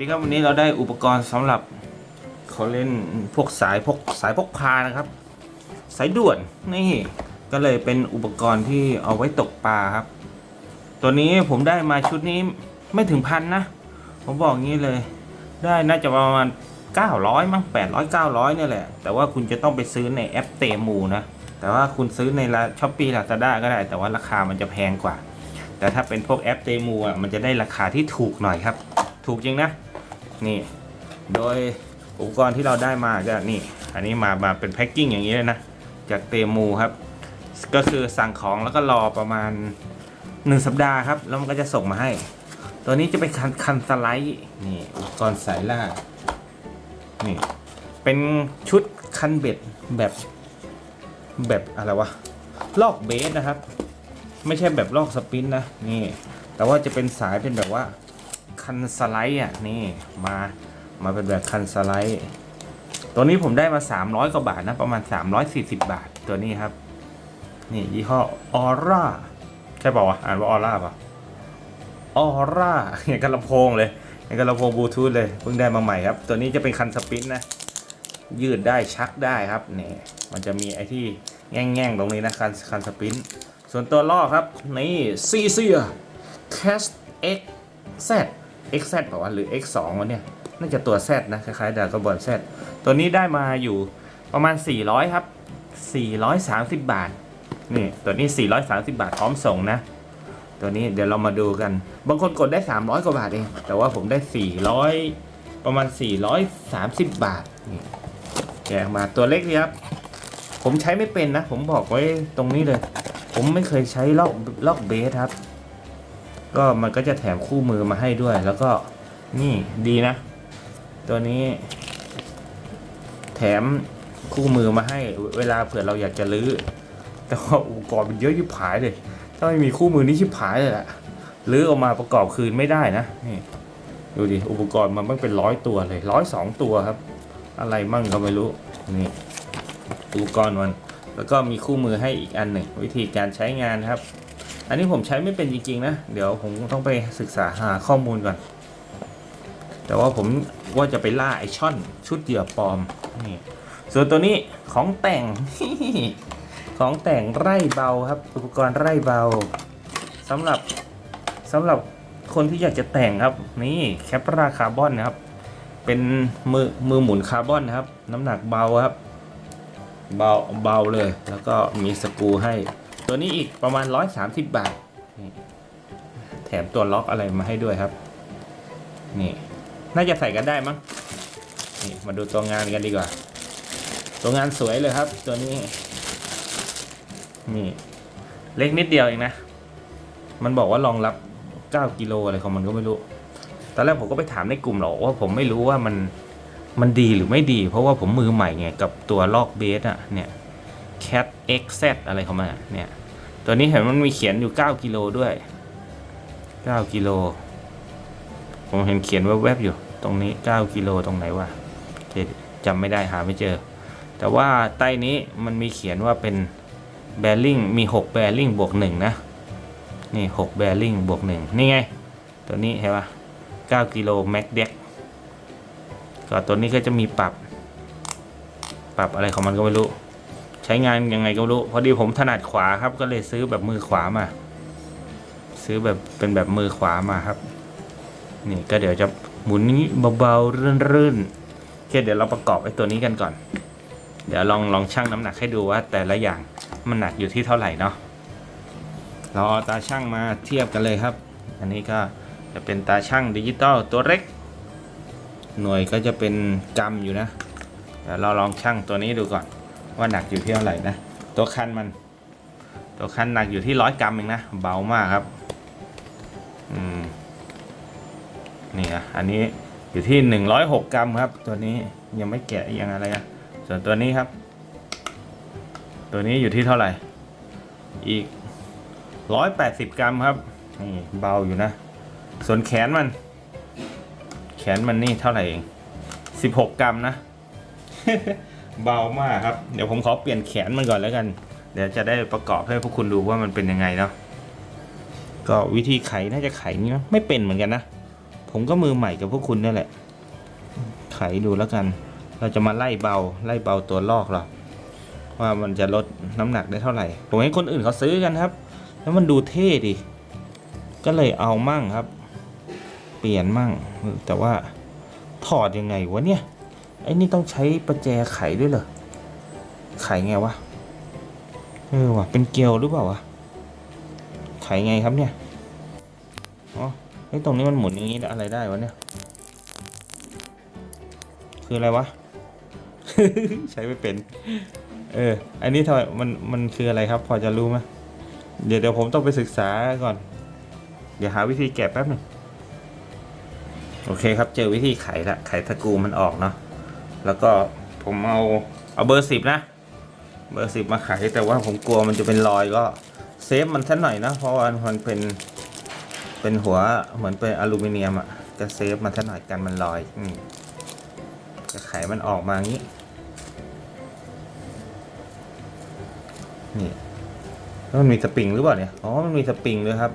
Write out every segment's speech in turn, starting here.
ดีครับวันนี้เราได้อุปกรณ์สำหรับเขาเล่นพวกสายพกสายพกพานะครับ สายด่วนนี่ก็เลยเป็นอุปกรณ์ที่เอาไว้ตกปลาครับ ตัวนี้ผมได้มาชุดนี้ไม่ถึงพันนะ ผมบอกงี้เลย ได้น่าจะประมาณ 900 มั้ง800 900เนี่ยแหละ แต่ว่าคุณจะต้องไปซื้อในแอปเตมูนะ แต่ว่าคุณซื้อในช้อปปี้ลาซาด้าก็ได้ แต่ว่าราคามันจะแพงกว่า แต่ถ้าเป็นพวกแอปเตมูอะมันจะได้ราคาที่ถูกหน่อยครับ ถูกจริงนะ นี่ โดยอุปกรณ์ที่เราได้มาก็นี่ อันนี้มามาเป็นแพ็กกิ้งอย่างนี้เลยนะ จากเตมูครับ ก็คือสั่งของแล้วก็รอประมาณ 1 สัปดาห์ครับ แล้วมันก็จะส่งมาให้ ตัวนี้จะเป็นคันคันสไลด์นี่อุปกรณ์สายล่านี่เป็นชุดคันเบ็ดแบบแบบอะไรวะลอกเบสนะครับ ไม่ใช่แบบลอกสปินนะนี่ แต่ว่าจะเป็นสายเป็นแบบว่า คันสไลด์อะนี่มามาเป็นแบบคันสไลด์ตัวนี้ผมได้มา 300 กว่าบาทนะ ประมาณ 340 บาทตัวนี้ครับ นี่ยี่ห้อออร่าใช่ป่าวะอ่านว่าออร่าป่ะออร่าอย่างกับลำโพงเลยอย่างกับลำโพงบลูทูธเลยเพิ่งได้มาใหม่ครับ ตัวนี้จะเป็นคันสปินนะ ยืดได้ชักได้ครับนี่มันจะมีไอ้ที่แง่งๆตรงนี้นะคันคันสปินส่วนตัวล่อครับ นี่ซีเซีย Cast X Z X Z เปล่าวะหรือ X 2 วะเนี่ย น่าจะตัว Z นะ คล้ายๆดากระบอล Z ตัวนี้ได้มาอยู่ประมาณ 400 ครับ 430 บาท นี่ ตัวนี้ 430 บาทพร้อมส่งนะ ตัวนี้เดี๋ยวเรามาดูกัน บางคนกดได้ 300 กว่าบาทเอง แต่ว่าผมได้ 400 ประมาณ 430 บาท นี่แกะมาตัวเล็กนี่ครับ ผมใช้ไม่เป็นนะ ผมบอกไว้ตรงนี้เลย ผมไม่เคยใช้ลอกลอกเบสครับ ก็มันก็จะแถมคู่มือมาให้ด้วย แล้วก็นี่ดีนะ ตัวนี้ แถมคู่มือมาให้ เวลาเผื่อเราอยากจะลื้อ แต่ว่าอุปกรณ์มันเยอะยิบหายเลย ถ้าไม่มีคู่มือนี่ชิบหายเลยแหละลื้อออกมาประกอบคืนไม่ได้นะนี่ดูดิอุปกรณ์มันมันเป็นร้อยตัวเลยร้อยสองตัวครับ อะไรมั่งก็ไม่รู้นี่อุปกรณ์มันแล้วก็มีคู่มือให้อีกอันหนึ่งวิธีการใช้งานครับ อันนี้ผมใช้ไม่เป็นจริงๆนะ เดี๋ยวผมต้องไปศึกษาหาข้อมูลก่อน แต่ว่าผมว่าจะไปล่าไอช่อนชุดเหยื่อปลอมนี่ส่วนตัวนี้ของแต่ง ของแต่งไร่เบาครับ อุปกรณ์ไร่เบาสำหรับสำหรับคนที่อยากจะแต่งครับ นี่แคปราคาร์บอนนะครับ เป็นมือมือหมุนคาร์บอนนะครับ น้ำหนักเบาครับ เบาเบาเลย แล้วก็มีสกรูให้ ตัวนี้อีกประมาณ 130 บาท แถมตัวล็อกอะไรมาให้ด้วยครับ นี่ น่าจะใส่กันได้มั้ง นี่มาดูตัวงานกันดีกว่า ตัวงานสวยเลยครับ ตัวนี้ นี่ เล็กนิดเดียวเองนะ มันบอกว่ารองรับ 9 กิโลอะไรของมันก็ไม่รู้ ตอนแรกผมก็ไปถามในกลุ่มหรอกว่าผมไม่รู้ว่ามัน มันดีหรือไม่ดี เพราะว่าผมมือใหม่ไงกับตัวลอกเบสอะเนี่ย cat xz อะไรของมันเนี่ย ตัวนี้เห็นมันมีเขียนอยู่ 9 กิโลด้วย 9 กิโล ผมเห็นเขียนแวบๆอยู่ ตรงนี้ 9 กิโลตรงไหนวะจำไม่ได้หาไม่เจอ แต่ว่าใต้นี้มันมีเขียนว่าเป็นแบริ่งมี 6 แบริ่งบวก 1 นะ นี่ 6 แบริ่งบวก 1 นี่ไง ตัวนี้เห็นปะ9กิโลแม็กเด็กก็ตัวนี้ก็จะมีปรับ ปรับอะไรของมันก็ไม่รู้ ช้งานยังไงก็รู้ พอดีผมถนัดขวาครับ ก็เลยซื้อแบบมือขวามา ซื้อแบบเป็นแบบมือขวามาครับ นี่ก็เดี๋ยวจะหมุนนี้เบาๆรื่นๆโอเคเดี๋ยวเราประกอบไอ้ตัวนี้กันก่อน เดี๋ยวลองลองชั่งน้ำหนักให้ดูว่า แต่ละอย่างมันหนักอยู่ที่เท่าไหร่เนาะเราเอาตาช่างมาเทียบกันเลยครับ อันนี้ก็จะเป็นตาช่างดิจิตอลตัวเล็ก หน่วยก็จะเป็นกรัมอยู่นะเดี๋ยวเราลองชั่งตัวนี้ดูก่อน ว่าหนักอยู่ที่เท่าไหร่นะ ตัวคันมัน ตัวคันหนักอยู่ที่ร้อยกรัมเองนะ เบามากครับ อืม นี่นะอันนี้อยู่ที่106กกรัมครับ ตัวนี้ยังไม่แกะยังอะไรอะส่วนตัวนี้ครับ ตัวนี้อยู่ที่เท่าไหร่ อีก180กรัมครับ นี่เบาอยู่นะ ส่วนแขนมัน แขนมันนี่เท่าไหร่เอง16กรัมนะ เบามากครับ เดี๋ยวผมขอเปลี่ยนแขนมันก่อนแล้วกัน เดี๋ยวจะได้ประกอบให้พวกคุณดูว่ามันเป็นยังไงเนาะก็วิธีไขน่าจะไขนี้นะไม่เป็นเหมือนกันนะ ผมก็มือใหม่กับพวกคุณนี่แหละ ไขดูแล้วกัน เราจะมาไล่เบาไล่เบาตัวลอกเราว่ามันจะลดน้ำหนักได้เท่าไหร่ ผมเห็นคนอื่นเขาซื้อกันครับ แล้วมันดูเท่ดิก็เลยเอามั่งครับ เปลี่ยนมั่ง แต่ว่าถอดยังไงวะเนี่ย อ้นี่ต้องใช้ประแจไขด้วยเหรอ ไขไงวะ เออว่ะเป็นเกลียวหรือเปล่าวะ ไขไงครับเนี่ย อ๋อไอ้ยตรงนี้มันหมุนอย่างนี้อะไรได้วะเนี่ย คืออะไรวะ ใช้ไม่เป็น เออ อันนี้ทำไมมันมันคืออะไรครับ พอจะรู้ไหมเดี๋ยวเดี๋ยวผมต้องไปศึกษาก่อน เดี๋ยวหาวิธีแกะแป๊บหนึ่งโอเคครับ เจอวิธีไขละ ไขตะกูมันออกเนาะ แล้วก็ผมเอาเอาเบอร์สิบนะ เบอร์สิบมาไขแต่ว่าผมกลัวมันจะเป็นรอยก็เซฟมันสักหน่อยนะ เพราะว่ามันเป็นเป็นหัวเหมือนเป็นอลูมิเนียมอะจะเซฟมันสักหน่อยกันมันลอยอืมจะไขมันออกมางี้ นี่แล้วมันมีสปริงหรือเปล่าเนี่ย อ๋อ มันมีสปริงด้วยครับ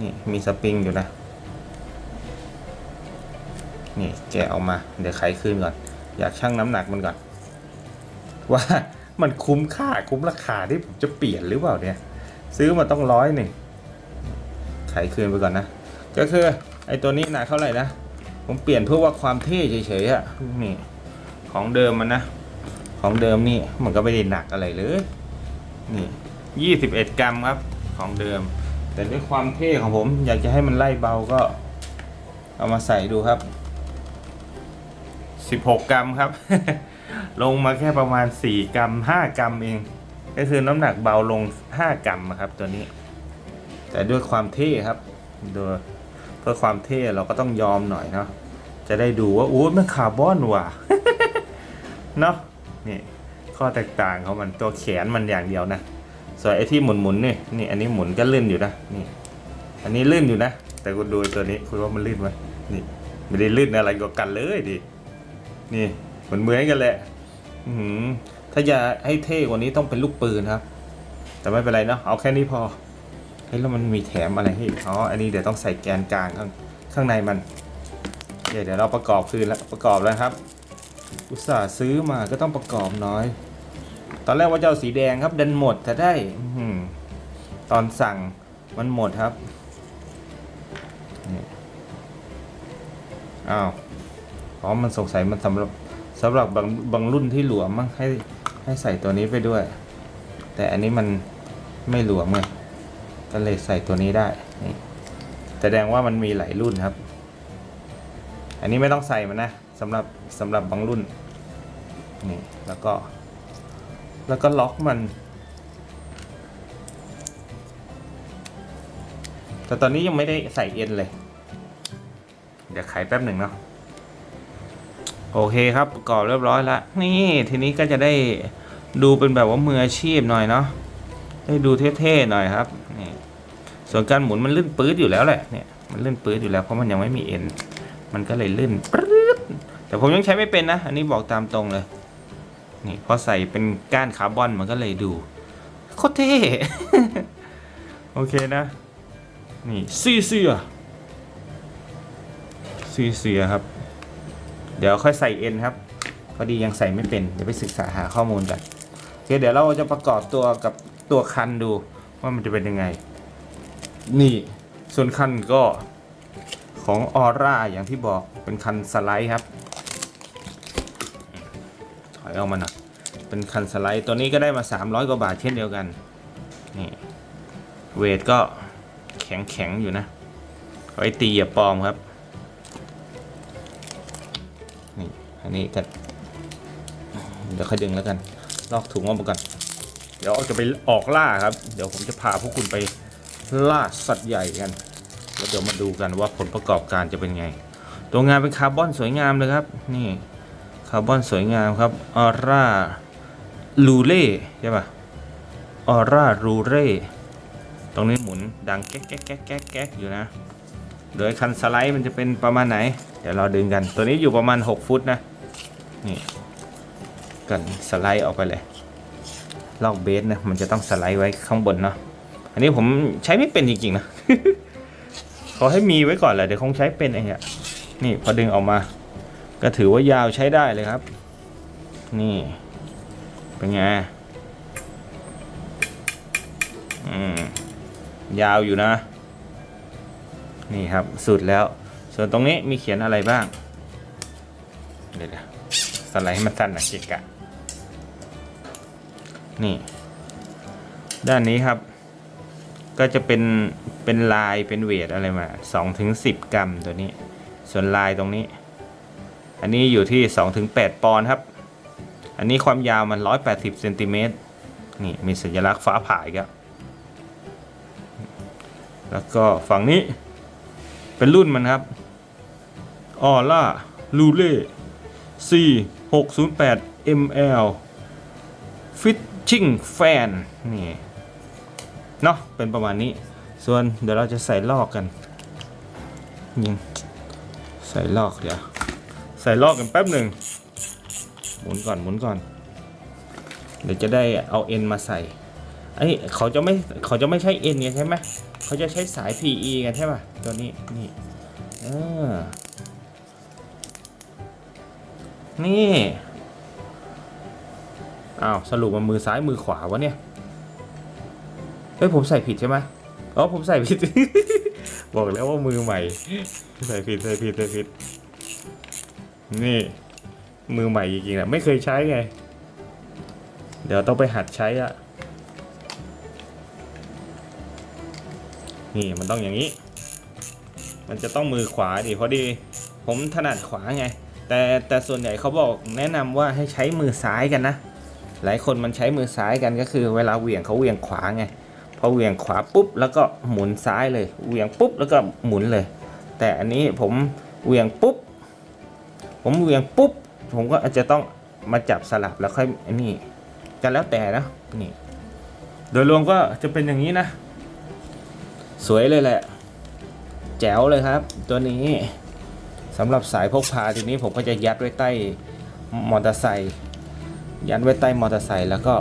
นี่มีสปริงอยู่นะ นี่แกะออกมา เดี๋ยวไขคืนก่อน อยากชั่งน้ำหนักมันก่อน ว่ามันคุ้มค่าคุ้มราคาที่ผมจะเปลี่ยนหรือเปล่าเนี่ย ซื้อมาต้องร้อยหนึ่งไขคืนไปก่อนนะ ก็คือไอ้ตัวนี้หนักเท่าไหร่นะ ผมเปลี่ยนเพื่อว่าความเท่เฉยๆอะนี่ของเดิมมันนะ ของเดิมนี่มันก็ไม่ได้หนักอะไรเลย นี่ยี่สิบเอ็ดกรัมครับของเดิม แต่ด้วยความเท่ของผม อยากจะให้มันไล่เบาก็ เอามาใส่ดูครับ สิบหกกรัมครับ ลงมาแค่ประมาณสี่กรัมห้ากรัมเอง ก็คือน้ำหนักเบาลงห้ากรัมอะครับตัวนี้ แต่ด้วยความเท่ครับโดยเพื่อความเท่เราก็ต้องยอมหน่อยเนาะจะได้ดูว่าอู้มันคาร์บอนว่ะเนาะนี่ข้อแตกต่างของมันตัวแขนมันอย่างเดียวนะส่วนไอ้ที่หมุนหมุนๆนี่นี่อันนี้หมุนก็ลื่นอยู่นะนี่ อันนี้ลื่นอยู่นะ แต่คุณดูตัวนี้คุณว่ามันลื่นไหมนี่ไม่ได้ลื่นอะไรกว่ากันเลยดิ นี่เหมือนเหมือนกันแหละอื้อหือถ้าจะให้เท่กว่านี้ต้องเป็นลูกปืนครับ แต่ไม่เป็นไรเนาะเอาแค่นี้พอเฮ้ยแล้วมันมีแถมอะไรให้อ๋ออันนี้เดี๋ยวต้องใส่แกนกลางข้างข้างในมันเดี๋ยวเดี๋ยวเราประกอบคืนแล้วประกอบแล้วครับ อุตส่าห์ซื้อมาก็ต้องประกอบน้อย ตอนแรกว่าจะเอาสีแดงครับ ดันหมดแต่ได้อืตอนสั่งมันหมดครับอ้าว อ๋อมันสงสัยมันสำหรับสำหรับบางบางรุ่นที่หลวมมั้งให้ให้ใส่ตัวนี้ไปด้วย แต่อันนี้มันไม่หลวมไงก็เลยใส่ตัวนี้ได้นี่แสดงว่ามันมีหลายรุ่นครับ อันนี้ไม่ต้องใส่มันนะสำหรับสำหรับบางรุ่นนี่แล้วก็ แล้วก็ล็อกมัน แต่ตอนนี้ยังไม่ได้ใส่เอ็นเลย เดี๋ยวไขแป๊บหนึ่งเนาะ โอเคครับประกอบเรียบร้อยแล้วนี่ทีนี้ก็จะได้ดูเป็นแบบว่ามืออาชีพหน่อยเนาะได้ดูเท่ๆหน่อยครับนี่ส่วนการหมุนมันลื่นปื๊ดอยู่แล้วแหละเนี่ยมันลื่นปื๊ดอยู่แล้วเพราะมันยังไม่มีเอ็นมันก็เลยลื่นปื๊ดแต่ผมยังใช้ไม่เป็นนะ อันนี้บอกตามตรงเลยนี่พอใส่เป็นก้านคาร์บอนมันก็เลยดูโคตรเท่โอเคนะ นี่ซีเซียซีเซียครับ เดี๋ยวค่อยใส่เอ็นครับพอดียังใส่ไม่เป็น เดี๋ยวไปศึกษาหาข้อมูลกันโอเคเดี๋ยวเราจะประกอบตัวกับตัวคันดูว่ามันจะเป็นยังไง นี่ส่วนคันก็ของออร่าอย่างที่บอกเป็นคันสไลด์ครับถอยออกมาหน่อยเป็นคันสไลด์ตัวนี้ก็ได้มา 300 กว่าบาทเช่นเดียวกันนี่เวทก็แข็งแข็งอยู่นะไว้ตีอย่าปลอมครับ นี้กัน เดี๋ยวค่อยดึงแล้วกัน ลอกถุงออกมาก่อนเดี๋ยวจะไปออกล่าครับ เดี๋ยวผมจะพาพวกคุณไปล่าสัตว์ใหญ่กัน แล้วเดี๋ยวมาดูกันว่าผลประกอบการจะเป็นไง ตัวงานเป็นคาร์บอนสวยงามเลยครับ นี่ คาร์บอนสวยงามครับ ออร่าลูเล่ใช่ปะออร่าลูเล่ตรงนี้หมุนดังแก๊กแก๊กแก๊กแก๊กแก๊กอยู่นะ โดยคันสไลด์มันจะเป็นประมาณไหน เดี๋ยวเราดึงกัน ตัวนี้อยู่ประมาณ 6 ฟุตนะ นี่กันสไลด์ออกไปเลยลอกเบสนะมันจะต้องสไลด์ไว้ข้างบนเนาะอันนี้ผมใช้ไม่เป็นจริงๆนะขาให้มีไว้ก่อนแหละเดี๋ยวคงใช้เป็นเองอะนี่พอดึงออกมา ก็ถือว่ายาวใช้ได้เลยครับ นี่เป็นไงอืมยาวอยู่นะ นี่ครับสุดแล้ว ส่วนตรงนี้มีเขียนอะไรบ้างเดี๋ยว สไลด์ให้มันสั้นหนะเกะกะ นี่ ด้านนี้ครับ ก็จะเป็นเป็นลายเป็นเวทอะไรมา2ถึง10กรัมตัวนี้ ส่วนลายตรงนี้ อันนี้อยู่ที่2ถึง8ปอนด์ครับ อันนี้ความยาวมัน180เซนติเมตรนี่มีสัญลักษณ์ฟ้าผ่าอีกแล้วแล้วก็ฝั่งนี้เป็นรุ่นมันครับออล่าลูเล่ C 608 ml Fishing Fan นี่เนาะเป็นประมาณนี้ ส่วนเดี๋ยวเราจะใส่ลอกกันยิงใส่ลอกเดี๋ยวใส่ลอกกันแป๊บหนึ่งหมุนก่อนหมุนก่อน เดี๋ยวจะได้เอาเอ็นมาใส่ไอ้ยเขาจะไม่เขาจะไม่ใช้เอ็นเนี่ยใช่ไหมเขาจะใช้สาย PE กันใช่ป่ะตัวนี้นี่เออ นี่อ้าวสรุปมันมือซ้ายมือขวาวะเนี่ยเฮ้ยผมใส่ผิดใช่ไหมอ๋อผมใส่ผิด บอกแล้วว่ามือใหม่ ใส่ผิดใส่ผิดใส่ผิด นี่ มือใหม่จริงๆนะไม่เคยใช้ไง เดี๋ยวต้องไปหัดใช้อะนี่มันต้องอย่างนี้ มันจะต้องมือขวาดิพอดี ผมถนัดขวาไง แต่แต่ส่วนใหญ่เขาบอกแนะนำว่าให้ใช้มือซ้ายกันนะ หลายคนมันใช้มือซ้ายกันก็คือ เวลาเหวี่ยงเขาเหวี่ยงขวาไงพอเหวี่ยงขวาปุ๊บแล้วก็หมุนซ้ายเลยเหวี่ยงปุ๊บแล้วก็หมุนเลย แต่อันนี้ผมเหวี่ยงปุ๊บ ผมเหวี่ยงปุ๊บ ผมก็อาจจะต้องมาจับสลับแล้วค่อยอันนี้กันแล้วแต่นะนี่ โดยรวมก็จะเป็นอย่างนี้นะ สวยเลยแหละ แจ๋วเลยครับ ตัวนี้ สำหรับสายพกพาทีนี้ผมก็จะยัดไว้ใต้มอเตอร์ไซค์ยัดไว้ใต้มอเตอร์ไซค์แล้วก็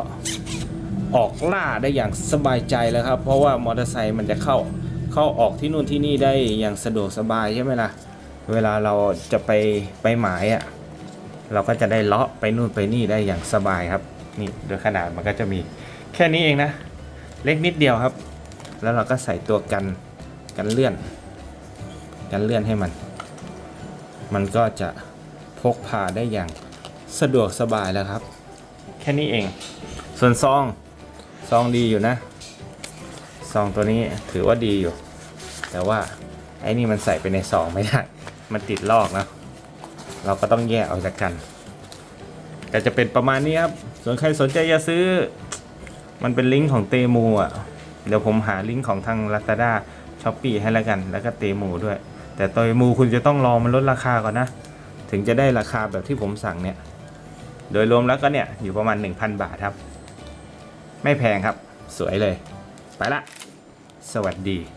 ออกล่าได้อย่างสบายใจแล้วครับ เพราะว่ามอเตอร์ไซค์มันจะเข้าเข้าออกที่นู่นที่นี่ได้อย่างสะดวกสบายใช่ไหมล่ะเวลาเราจะไปไปหมายอะ่ะเราก็จะได้เลาะไปนู่นไปนี่ได้อย่างสบายครับ นี่โดยขนาดมันก็จะมีแค่นี้เองนะ เล็กนิดเดียวครับ แล้วเราก็ใส่ตัวกันกันเลื่อน กันเลื่อนให้มัน มันก็จะพกพาได้อย่างสะดวกสบายแล้วครับ แค่นี้เอง ส่วนซองซองดีอยู่นะ ซองตัวนี้ถือว่าดีอยู่ แต่ว่าไอ้นี่มันใส่ไปในซองไม่ได้ มันติดลอกนะ เราก็ต้องแยกออกจากกัน ก็จะเป็นประมาณนี้ครับ ส่วนใครสนใจจะซื้อ มันเป็นลิงก์ของเตมูอะ เดี๋ยวผมหาลิงก์ของทาง Lazada s h o p e e ให้แล้วกัน แล้วก็เตมูด้วย แต่โตมูคุณจะต้องรอมันลดราคาก่อนนะ ถึงจะได้ราคาแบบที่ผมสั่งเนี่ย โดยรวมแล้วก็เนี่ยอยู่ประมาณ 1,000 บาทครับ ไม่แพงครับ สวยเลย ไปละ สวัสดี